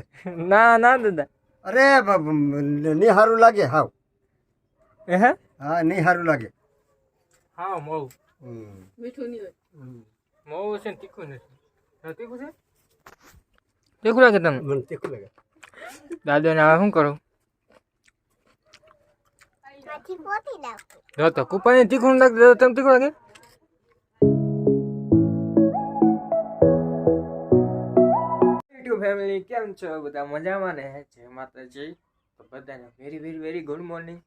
ના ના દાદા. અરે સારું લાગે હાવ. એ હે? હા નહીં સારું લાગે. હા મોવું. મીઠું નહીં હોય. મોવું છે ને તીખું નથી. તીખું છે? તીખું લાગે તમને? મને તીખું લાગે. દાદાને હવે શું કરું? જો તો કુપાને તીખું લાગે દાદા તમને તીખું લાગે? ફેમિલી કેમ છો? બધા મજામાં ને? જય માતાજી. તો બધાને very very very good morning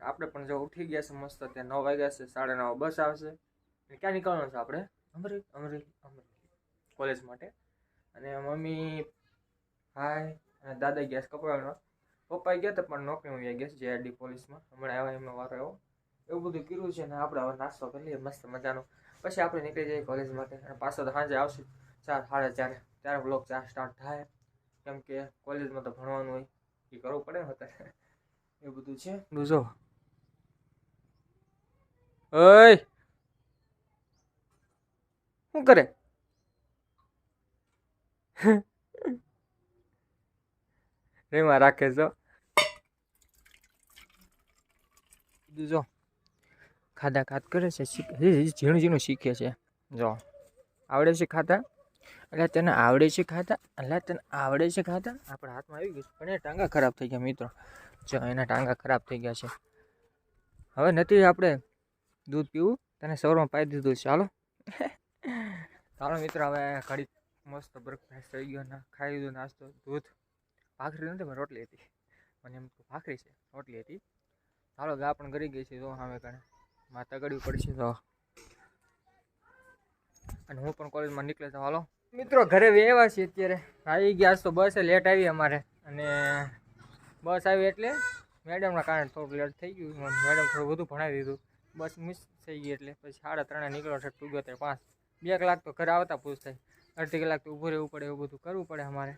આપણે પણ જો ઉઠી ગયા છે મસ્ત ત્યાં નવ વાગ્યા છે, સાડા નવ બસ આવશે. ક્યાં નીકળવાનું છે આપણે? અમરેલી અમરેલી અમરેલી. કોલેજ માટે. અને મમ્મી, હાય, અને દાદા ગયા છે કપડાનો પપ્પા ગયા હતા, પણ નોકરીમાં ગયા ગયા છે જેઆરડી પોલીસમાં હમણાં આવ્યા એમનો વારો આવ્યો એવું બધું કર્યું છે ને આપણે હવે નાસ્તો કરી લઈએ, મસ્ત મજાનો. પછી આપણે નીકળી જઈએ કોલેજ માટે. અને પાછો તો સાંજે આવશે, ચાર, સાડા ચારે. ત્યારે બ્લોગ ચા સ્ટાર્ટ થાય. કેમ કે કોલેજમાં તો ભણવાનું હોય, એ કરવું પડે ને અત્યારે. એ બધું છે. જો. ઓય! શું કરે? રેમાં રાખે છો જો. ખાધા ખાત કરે છે, શીખે. ઝીણું ઝીણું શીખે છે. જો. આવડે છે ખાતા એટલે તને આવડે છે ખાતા? એટલે તને આવડે છે ખાતા? આપણા હાથમાં આવી ગયું. પણ એ ટાંગા ખરાબ થઈ ગયા, મિત્રો. જો, એના ટાંગા ખરાબ થઈ ગયા છે. હવે નથી આપણે દૂધ પીવું? તને સવારમાં પાઈ દીધું ચાલો ચાલો મિત્રો, હવે ઘડી મસ્ત બ્રેકફાસ્ટ થઈ ગયો ના ખાઈ લીધું નાસ્તો, દૂધ. ભાખરી નથી, પણ રોટલી હતી. મને એમ ભાખરી છે, રોટલી હતી. ચાલો ગા પણ કરી ગઈ છે તો સામે કણે. માતા ગળવી પડશે તો અને હું પણ કોલેજમાં નીકળે તો હાલો. મિત્રો, ઘરે વ્યવા છીએ અત્યારે. આવી ગયા તો બસ લેટ આવી અમારે. અને બસ આવી એટલે મેડમના કારણે થોડું લેટ થઈ ગયું. મેડમ થોડું વધુ ભણાવી દીધું. બસ મિસ થઈ ગઈ એટલે પછી સાડા ત્રણે નીકળો છે ટુગેતર પાંચ. બે કલાક તો ઘરે આવતા પૂછ થાય. અડધી કલાક તો ઊભું રહેવું પડે, એવું બધું કરવું પડે અમારે.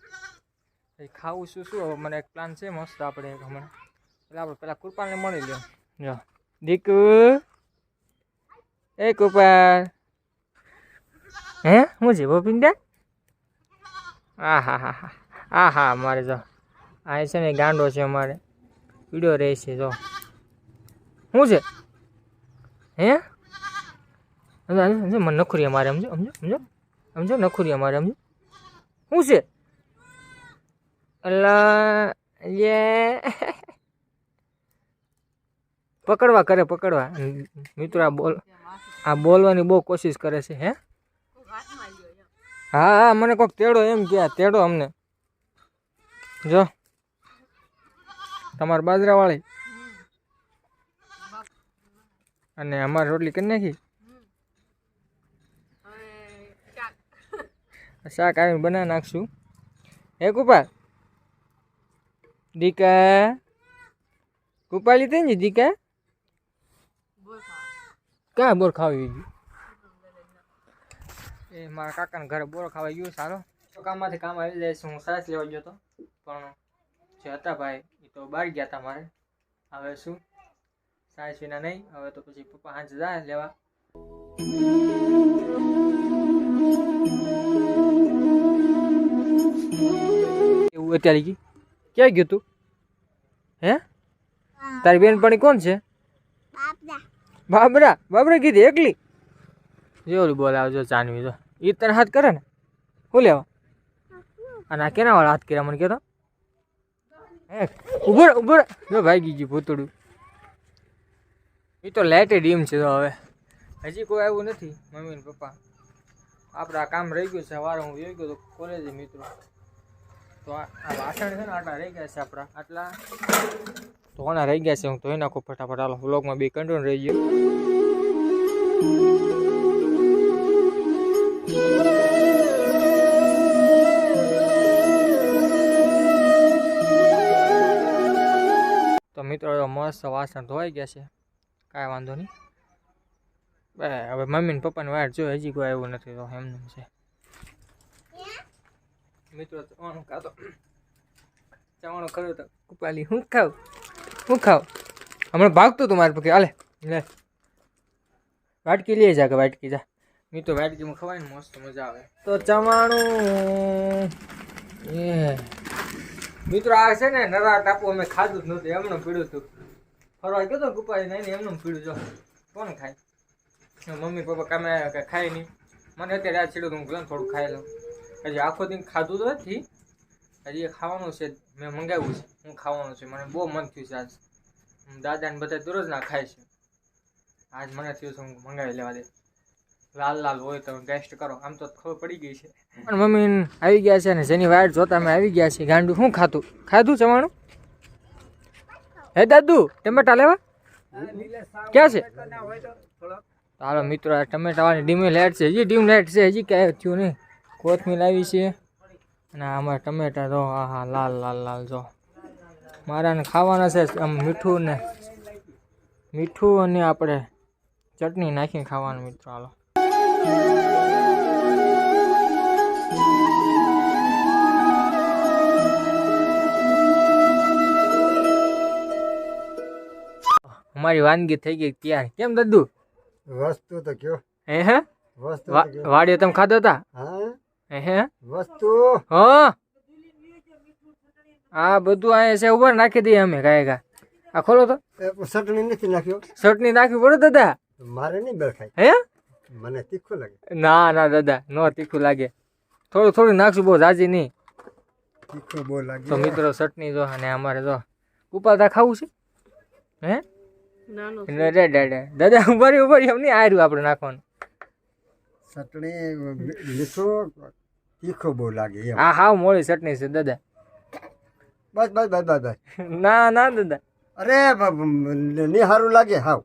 પછી ખાવું શું શું? મને એક પ્લાન છે, મસ્ત આપણે એક હમણાં. એટલે આપણે પેલા કૃપાને મળી લો જો. દીકુ. એ કૃપાલ. હે? હું છે ભોપિંદા આ હા હા હા આ હા અમારે જો. આ છે ને ગાંડો છે અમારે. વીડિયો રહે છે, જો. શું છે? હે? મને નખુરી અમારે, સમજો સમજો સમજો. સમજો, નખુરી અમારે, સમજો. શું છે? અલ્લા યે પકડવા કરે, પકડવા. મિત્રો, આ બોલ, આ બોલવાની બહુ કોશિશ કરે છે, હે. હા હા મને કોક તેડો એમ કે તેડો અમને. જો તમારી બાજરાવાળી. અને અમારી રોટલી કરી નાખી. શાક આવી આવીને બનાવી નાખશું. હે કુપા દીકા? કુપા લીધી ને દીકા? ક્યાં બોર ખાવી એ મારા કાકાના ઘરે બોરો ખાવા ગયું સારો તો કામમાંથી કામ આવી જાય હું સાસ લેવા ગયો હતો પણ જે હતા ભાઈ એ તો બહાર ગયા હતા મારે. હવે શું? સાસ વિના નહીં હવે તો પછી પપ્પા હાંજ જાય લેવા. એવું અત્યારે ગઈ ક્યાં ગયું તું? હે? તારી બેનપણી કોણ છે? બાબરા? બાબરા કીધી એકલી? જો ઓલું બોલ આવજો ચાનવી જો. એ તને હાથ કરે ને? શું લેવા? અને આ કેના વાળા હાથ કર્યા મને કહેતો હે ઊભો ઊભો. જો ભાગી ગયું ભૂતડું. એ તો લાઇટે ડીમ છે તો હવે. હજી કોઈ આવ્યું નથી, મમ્મી ને પપ્પા. આપણે કામ રહી ગયું છે સવારે હું ગયો તો કોલેજે મિત્રો. તો આ વાસણ છે ને, આટલા રહી ગયા છે આપણા આટલા. ધોવાના રહી ગયા છે, હું ધોઈ નાખું ફટાફટ. હાલો વ્લોગમાં બે કંટ્રોલ રહી ગયો તો મસ્ત વાસણ ધોવાઈ ગયા છે. કાંઈ વાંધો નહીં. બે, હવે મમ્મી ને પપ્પાની વાટ જો હજી કોઈ આવ્યું નથી તો એમને છે. મિત્રો, ચવાણું કાતો ચવાણું કર્યું તો કુપાલી, હું ખાવ? હું ખાવ? હમણાં ભાગતું તું મારી પગે. હાલે, લે. વાટકી લઈ જા કે વાટકી જા. મેં તો વાટકીમાં ખવાય ને મસ્ત મજા આવે. તો ચવાણું, એ. મિત્રો આ છે ને નરા ટાપુ અમે ખાધું જ નહોતું એમનું પીડ્યું હતું. ફરવા ગયો તો ગુપાઈ નહીં એમનું પીડ્યું, જો. કોણ ખાય? મમ્મી પપ્પા કામે કાંઈ ખાય નહીં. મને અત્યારે આ છેડું હું ગયો થોડું ખાઈ લઉં. હજી આખો દિન ખાધું તો નથી. હજી એ ખાવાનું છે, મેં મંગાવ્યું છે. હું ખાવાનું છે. મને બહુ મન થયું છે આજ. દાદા ને બધા દરરોજ ના ખાય છે. આજ મને થયું છે, હું મંગાવી લેવા દે. લાલ લાલ હોય તમે ગેસ્ટ કરો. આમ તો ખબર પડી ગઈ છે. પણ મમ્મી આવી ગયા છે ને જેની વાટ જોતા અમે આવી ગયા છે ગાંડું. શું ખાતું ખાધું ચવાણું? હે દાદુ, ટમેટા લેવા? ક્યાં છે? હાલો મિત્રો, આ ટમેટા વાળી ડીમી લાઈટ છે. હજી ડીમ લાઈટ છે, હજી ક્યાંય થયું નહીં. કોથમીર આવી છે. અને આમાં ટમેટા જો હા હા લાલ લાલ લાલ જો. મારાને ખાવાના છે આમ મીઠું ને મીઠું અને આપણે ચટણી નાખીને ખાવાનું મિત્રો, હાલો. અમારી વાનગી થઈ ગઈ તૈયાર. કેમ દદ્દુ વસ્તુ તો કયો. હે હે? વસ્તુ વાડીએ તમે ખાધો હતા હા? હે વસ્તુ? હ? આ બધું અહીંયા છે ઉપર નાખી દઈએ અમે કાંઈ કા આ ખોલો તો. ચટણી નથી નાખ્યો. ચટણી નાખવી પડે દાદા. મારે નહીં બેઠાય હે? મને તીખું લાગે. ના ના દાદા નો તીખું લાગે. થોડું થોડું નાખશું બહુ જાજી નહીં. તીખું બહુ લાગે. તો મિત્રો ચટણી જો અને અમારે જો ઉપાતા ખાવું છે? હે? રે. દાદા ઉભારી ઉભારી એમ નહીં આર્યું આપણે નાખવાનું. ચટણી મીઠું તીખું બહુ લાગે હા હા મોડી મોળી ચટણી છે દાદા. બસ બસ બસ બસ ના ના દાદા. અરે નહીં સારું લાગે હાવ.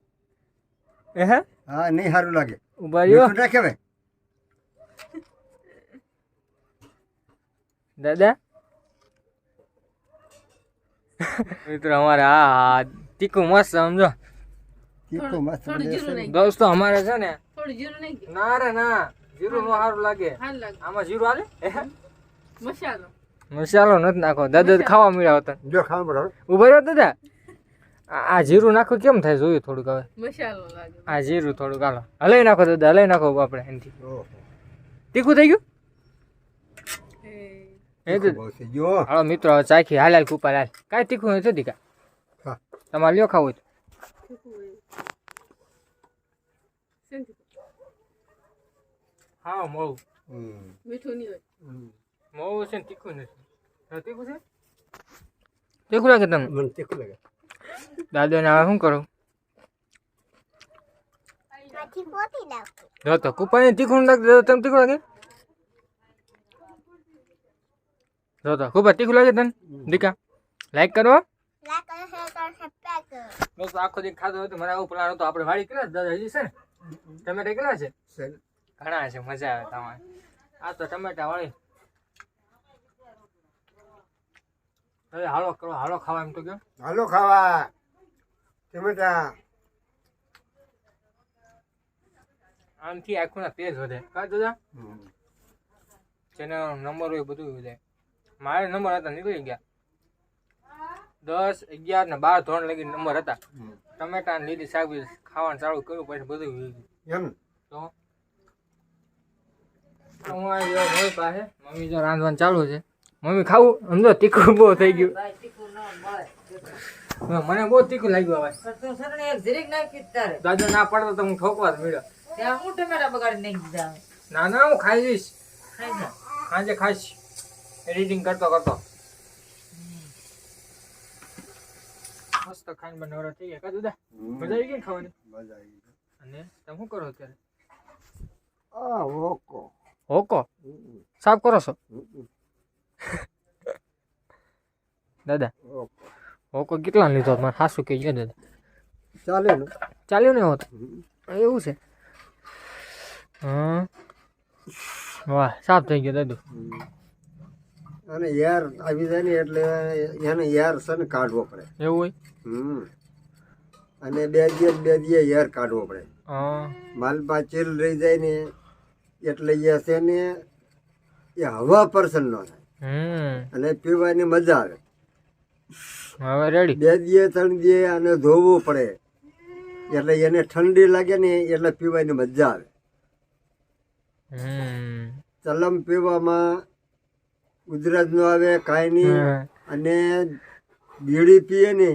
હે હે? હા નહીં સારું લાગે. ઊભા રહ્યો? ભાઈ દાદા? મિત્રો અમારે આ તીખું મસ્ત સમજો. તીખું મસ્ત દોસ્તો અમારે છે ને થોડું જીરું નાખી ના રે ના. જીરું નો સારું લાગે. આમાં જીરું હાલે મસાલો. મસાલો નથી નાખો. દાદા ખાવા મળ્યા હતા. જો ખાવા મળ્યા. ઊભા રહ્યો દાદા? આ જીરું નાખો કેમ થાય જોયું થોડુંક હવે? મસાલો લાગે. આ જીરું થોડુંક હાલો. હલાઈ નાખો દાદા હલાઈ નાખો આપણે એનથી. તીખું થઈ ગયું? એ. તો હાલો મિત્રો હવે ચાખી હાલ હાલ કુપા હાલ. કાંઈ તીખું નથી દીકા? હા. તમારે લ્યો ખાવું? હા મોવું હમ. મીઠું નહીં હોય. છે ને તીખું નથી. તીખું છે? તીખું લાગે તમને? મને તીખું લાગે. દાદાને હવે શું કરું? જો તો કુપાને તીખું લાગે તીખું લાગે? જો તો કુપા તીખું લાગે તને? દીકા લાઈક કરો દોસ્તો આખો દી ખાધો હતો મને આવું પ્લાન હતો. આપણે વાડી કેટલા દાદા હજી છે ને? ટમેટા કેટલા છે? ઘણા છે મજા આવે તમારે. આ તો ટમેટા વાળી. હવે હાલો કરો હાલો ખાવા એમ તો કેમ હાલો ખાવા. ટમેટા આમથી આખું ના તેજ વધે. કા દાદા. જેનો નંબર હોય બધું વધે. મારે નંબર હતા નીકળી ગયા. દસ અગિયાર ને બાર ધોરણ લગી નંબર હતા. ટમેટા ને લીધી શાકભાજી ખાવાનું ચાલુ કર્યું પછી બધું એમ? તો? હું પાસે મમ્મી જો રાંધવાનું ચાલુ છે. મમ્મી ખાવું? સમજો તીખું બહુ થઈ ગયું. મને બહુ તીખું લાગ્યું હવે. દાદા ના પડતો તો હું ઠોકવા જ મળ્યો. ના ના હું ખાઈ જઈશ સાંજે ખાઈશ. એડિટિંગ કરતો કરતો. મસ્ત ખાઈને બનાવડા થઈ ગયા. કા દાદા? મજા આવી ગઈ ખાવાની? મજા આવી ગઈ. અને તમે શું કરો અત્યારે? આ ઓકો હોકો? હમ. સાફ કરો છો. દાદા ઓકો હોકો કેટલા લીધો મારે સાસુ કે દાદા. ચાલે ને ચાલ્યો ને હોત? એવું છે? હા વાહ સાફ થઈ ગયો દાદુ. અને યાર આવી જાય ને એટલે એને યાર છે ને કાઢવો પડે. એવું હોય? હમ. અને બે દિવસ બે દિવસ યાર કાઢવો પડે. હા. માલપા ચીલ રહી જાય ને એટલે એ છે ને એ હવા પર્સન નો થાય અને પીવાની મજા આવે. હવે રેડી બે દીએ ત્રણ દીએ આને ધોવું પડે. એટલે એને ઠંડી લાગે ને એટલે પીવાની મજા આવે. ચલમ પીવામાં ઉધરસ નો આવે કાંઈ નહીં. અને બીડી પીએ ને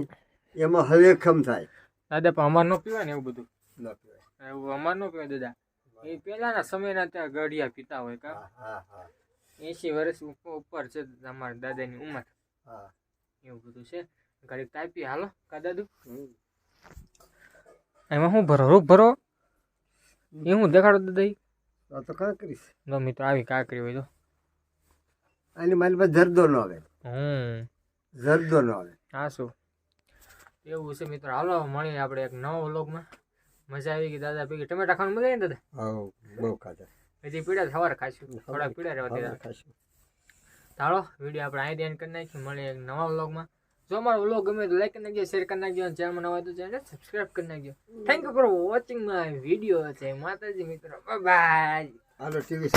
એમાં હવેખમ થાય. દાદા પણ અમાર નો પીવાય ને એવું બધું? ન પીવાય. એવું અમાર નો પીવાય દાદા. એ પહેલાના સમયના ત્યાં ગળિયા પીતા હોય કા? એસી વર્ષ ઉપર છે અમારા દાદાની ઉંમર. એવું બધું છે. ઘડીક તાપી હાલો કા દાદુ. એમાં શું ભરો રૂપ ભરો. એ હું દેખાડો દાદા? તો તો કાં કરીશ જો મિત્રો આવી કાંકરી હોય તો. આની મારી પાસે જરદો ન આવે. હમ. જરદો ન આવે. હા શું? એવું છે મિત્રો. હાલો મળીએ આપણે એક નવો વ્લોગમાં. મજા આવી ગઈ દાદા પીગી ટમેટા ખાવાનું મજા આવી ને દાદા? હા બહુ ખાધા. હજી પીડા સવારે ખાશું થોડા પીડા રહેવા હવે ખાશું ચાલો વીડિયો આપણે અહીં એન્ડ કરી નાખીએ. મળીએ એક નવા વ્લોગમાં જો અમારો વ્લોગ ગમે તો લાઈક કરી નાખજો શેર કરી નાખજો, અને ચેનલમાં નવા તો ચેનલ સબસ્ક્રાઈબ કરી નાખજો. Thank you for watching my video છે માતાજી મિત્રો. By hello TV